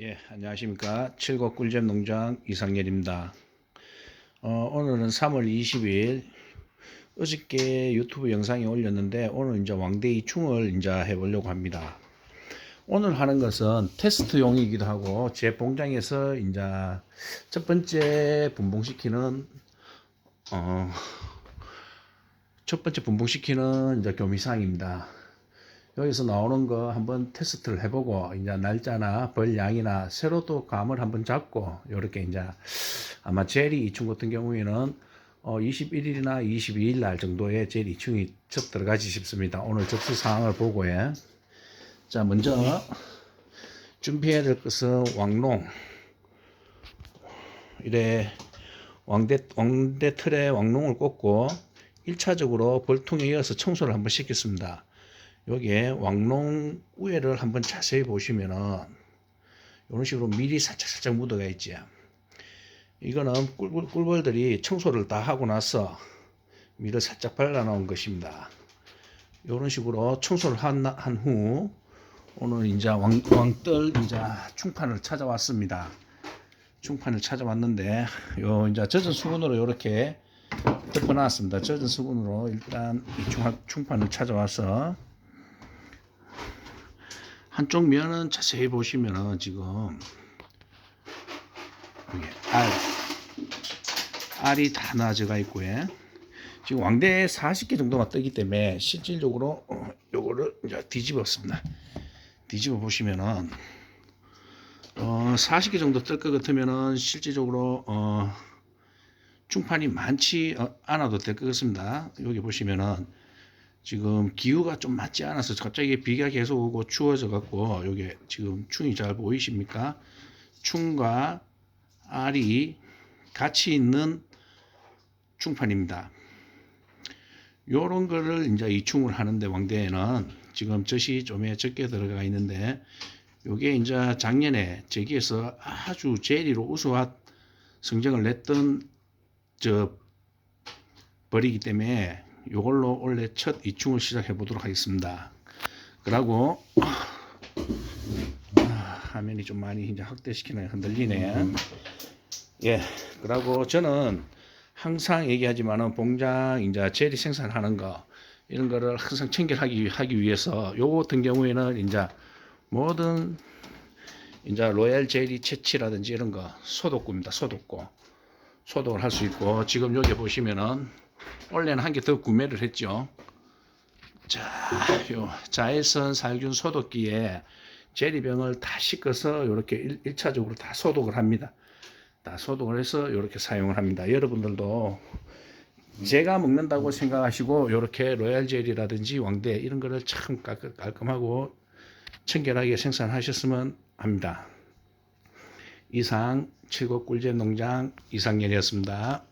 예, 안녕하십니까. 칠곡 꿀잼 농장 이상열입니다. 어, 오늘은 3월 20일 어저께 유튜브 영상에 올렸는데 오늘 이제 왕대이 충을 이제 해보려고 합니다. 오늘 하는 것은 테스트용이기도 하고 제 봉장에서 이제 첫 번째 분봉시키는 어, 첫 번째 분봉시키는 이제 교미상입니다. 여기서 나오는 거 한번 테스트를 해보고 이제 날짜나 벌 양이나 새로 또 감을 한번 잡고 이렇게 이제 아마 제리 이충 같은 경우에는 어 21일이나 22일 날 정도에 제리 이충이 첫 들어가지 싶습니다. 오늘 접수 사항을 보고에 자 먼저 준비해야 될 것은 왕농 이래 왕대 왕대 틀에 왕농을 꽂고 1차적으로 벌통에 이어서 청소를 한번 시켰습니다. 여기에 왕농 우회를 한번 자세히 보시면은 이런 식으로 밀이 살짝 살짝 묻어가 있지. 이거는 꿀벌, 꿀벌들이 청소를 다 하고 나서 밀을 살짝 발라 놓은 것입니다. 이런 식으로 청소를 한후 오늘 이제 왕, 왕떨 이제 충판을 찾아왔습니다. 충판을 찾아왔는데 요 이제 젖은 수건으로 이렇게 덮어놨습니다. 젖은 수건으로 일단 충판을 찾아와서 한쪽 면은 자세히 보시면은 지금 알 알이 다 나져가 있고요. 지금 왕대 40개 정도가 뜨기 때문에 실질적으로 어, 요거를 이제 뒤집었습니다. 뒤집어 보시면은 어 40개 정도 뜰 것 같으면은 실질적으로 어 충판이 많지 어, 않아도 될 것 같습니다. 여기 보시면은 지금 기후가 좀 맞지 않아서 갑자기 비가 계속 오고 추워져 갖고 여기 지금 충이 잘 보이십니까? 충과 알이 같이 있는 충판입니다. 요런 거를 이제 이충을 하는데 왕대에는 지금 젖이 좀에 적게 들어가 있는데 요게 이제 작년에 저기에서 아주 제리로 우수한 성적을 냈던 저 벌이기 때문에 요걸로 원래 첫 이충을 시작해 보도록 하겠습니다. 그러고 아, 화면이 좀 많이 이제 확대시키네 흔들리네. 예, 그러고 저는 항상 얘기하지만은 봉장 이제 제리 생산하는 거 이런 거를 항상 청결하기 하기 위해서 요거 같은 경우에는 이제 모든 이제 로얄 제리 채취라든지 이런 거 소독구입니다. 소독구 소독을 할 수 있고 지금 여기 보시면은 원래는 한 개 더 구매를 했죠. 자, 요 자외선 살균 소독기에 제리병을 다 씻어서 이렇게 1, 차적으로다 소독을 합니다. 다 소독을 해서 이렇게 사용을 합니다. 여러분들도 제가 먹는다고 생각하시고 이렇게 로얄 젤이라든지 왕대 이런 거를 참 깔끔하고 청결하게 생산하셨으면 합니다. 이상 칠곡 꿀잼 농장 이상년이었습니다.